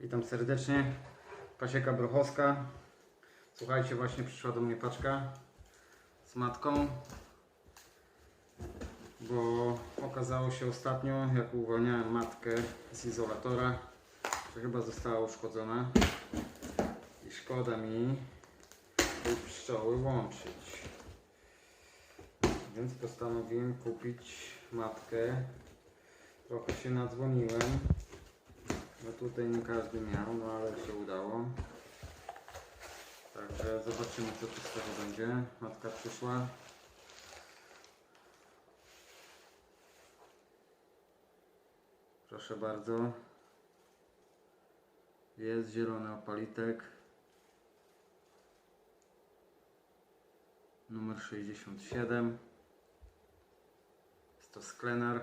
Witam serdecznie. Pasieka Brochowska. Słuchajcie, właśnie przyszła do mnie paczka z matką, bo okazało się ostatnio, jak uwalniałem matkę z izolatora, że chyba została uszkodzona i szkoda mi tej pszczoły łączyć. Więc postanowiłem kupić matkę. Trochę się nadzwoniłem. No tutaj nie każdy miał, no ale się udało. Także zobaczymy co tu z tego będzie. Matka przyszła. Proszę bardzo. Jest zielony opalitek. Numer 67. Jest to sklenar.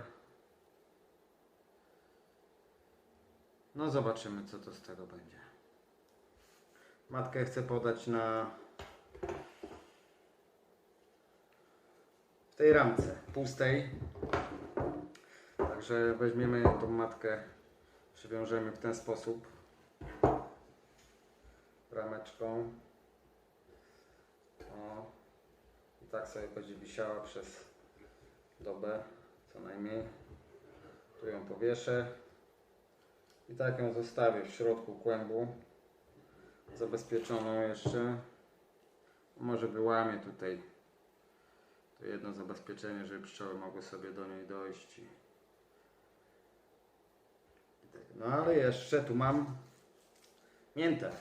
No zobaczymy co to z tego będzie. Matkę chcę podać na w tej ramce pustej. Także weźmiemy tą matkę, przywiążemy w ten sposób rameczką. O. I tak sobie będzie wisiała przez dobę co najmniej. Tu ją powieszę. I tak ją zostawię w środku kłębu. Zabezpieczoną jeszcze. Może wyłamię tutaj to jedno zabezpieczenie, żeby pszczoły mogły sobie do niej dojść. Tak. No ale jeszcze tu mam miętę.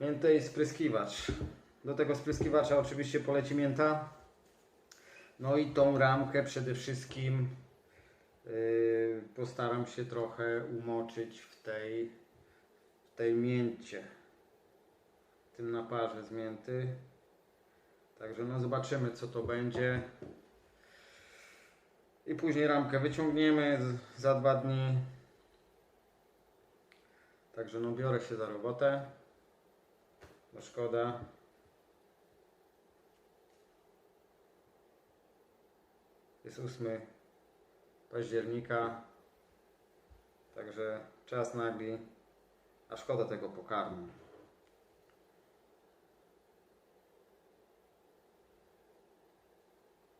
Miętę i spryskiwacz. Do tego spryskiwacza oczywiście poleci mięta. No i tą ramkę przede wszystkim postaram się trochę umoczyć w tej, w tej mięcie, w tym naparze z mięty. Także no zobaczymy co to będzie. I później ramkę wyciągniemy za dwa dni. Także no biorę się za robotę. No szkoda. Jest 8 października. Także czas nagli, a szkoda tego pokarmu.